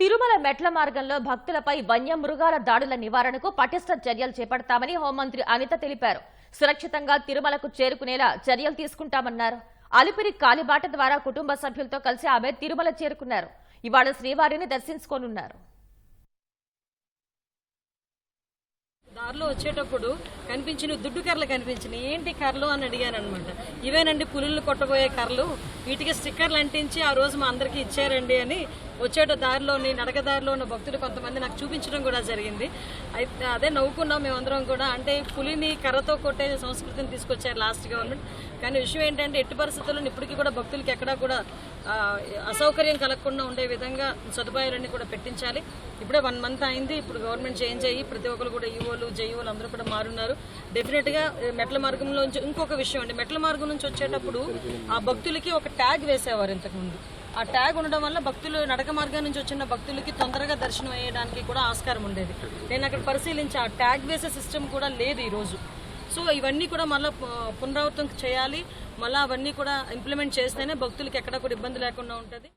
తిరుమల మెట్ల మార్గంలో భక్తులపై వన్య మృగాల దాడుల నివారణకు పటిష్ట చర్యలు చేపడతామని హోంమంత్రి అనిత తెలిపారు. సురక్షితంగా తిరుమలకు చేరుకునేలా చర్యలు తీసుకుంటామన్నారు. అలిపిరి కాలిబాట ద్వారా కుటుంబ సభ్యులతో కలిసి ఆమె తిరుమల చేరుకున్నారు. ఇవాళ శ్రీవారిని దర్శించుకోనున్నారు. దారిలో వచ్చేటప్పుడు కనిపించిన దుడ్డు కర్రలు కనిపించినాయి. ఏంటి కర్రలు అని అడిగాను అనమాట ఇవేనండి పులులు కొట్టబోయే కర్రలు. వీటికి స్టిక్కర్లు అంటించి ఆ రోజు మా అందరికీ ఇచ్చారండి అని వచ్చేట దారిలోని నడక దారిలో ఉన్న భక్తులు కొంతమంది నాకు చూపించడం కూడా జరిగింది. అయితే అదే నవ్వుకున్నాం మేమందరం కూడా. అంటే పులిని కర్రతో కొట్టే సంస్కృతిని తీసుకొచ్చారు లాస్ట్ గవర్నమెంట్ కానీ విషయం ఏంటంటే ఎట్టి పరిస్థితుల్లో ఇప్పటికీ కూడా భక్తులకి ఎక్కడా కూడా అసౌకర్యం కలగకుండా ఉండే విధంగా సదుపాయాలన్నీ కూడా పెట్టించాలి. ఇప్పుడే వన్ మంత్ అయింది. ఇప్పుడు గవర్నమెంట్ చేంజ్ అయ్యి ప్రతి ఒక్కరు కూడా ఈవోలు జేఈఓలు అందరూ కూడా మారున్నారు. డెఫినెట్గా మెట్ల మార్గంలోంచి ఇంకొక విషయం అండి. మెట్ల మార్గం నుంచి వచ్చేటప్పుడు ఆ భక్తులకి ఒక ట్యాగ్ వేసేవారు ఇంతకుముందు. ఆ ట్యాగ్ ఉండడం వల్ల భక్తులు నడక మార్గం నుంచి వచ్చిన భక్తులకి తొందరగా దర్శనం అయ్యడానికి కూడా ఆస్కారం ఉండేది. నేను అక్కడ పరిశీలించి ఆ ట్యాగ్ వేసే సిస్టమ్ కూడా లేదు ఈరోజు సో ఇవన్నీ కూడా మళ్ళీ పునరావృతం చేయాలి. మళ్ళీ అవన్నీ కూడా ఇంప్లిమెంట్ చేస్తేనే భక్తులకి ఎక్కడ కూడా ఇబ్బంది లేకుండా ఉంటుంది.